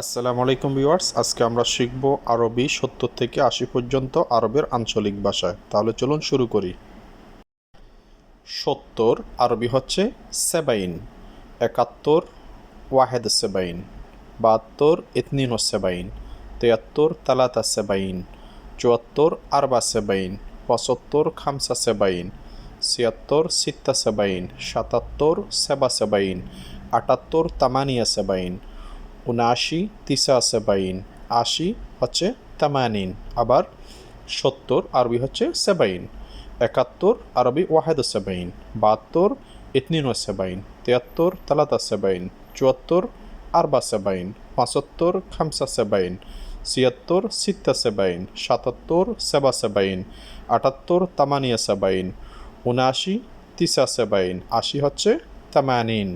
আসসালামু আলাইকুম ভিউয়ার্স, আজকে আমরা শিখব আরবি সত্তর থেকে আশি পর্যন্ত আরবের আঞ্চলিক ভাষায়। তাহলে চলুন শুরু করি। সত্তর, আরবি হচ্ছে সেবাইন, একাত্তর, ওয়াহেদ সেবাইন, বাহাত্তর, ইতনিন সেবাইন, তিয়াত্তর, তালাতা সেবাইন, চুয়াত্তর, আরবা সেবাইন, পঁচাত্তর, খামসা সেবাইন, ছিয়াত্তর, সিত্তা সেবাইন, সাতাত্তর, সেবা সেবাইন, আটাত্তর, তামানিয়া সেবাইন উনআশি তিসা সেবাইন আশি হচ্ছে তামানিন, আবার সত্তর, আরবি হচ্ছে সেবাইন। একাত্তর, আরবি ওয়াহেদ সেবাইন বাহাত্তর ইতনিন সেবাইন তিয়াত্তর তালাতা সেবাইন চুয়াত্তর আরবা সেবাইন পঁচাত্তর খামসা সেবাইন ছিয়াত্তর সিত্তা সেবাইন সাতাত্তর সেবা সেবাইন আটাত্তর তামানিয়া সেবাইন উনআশি তিসা সেবাইন আশি হচ্ছে তামানিন।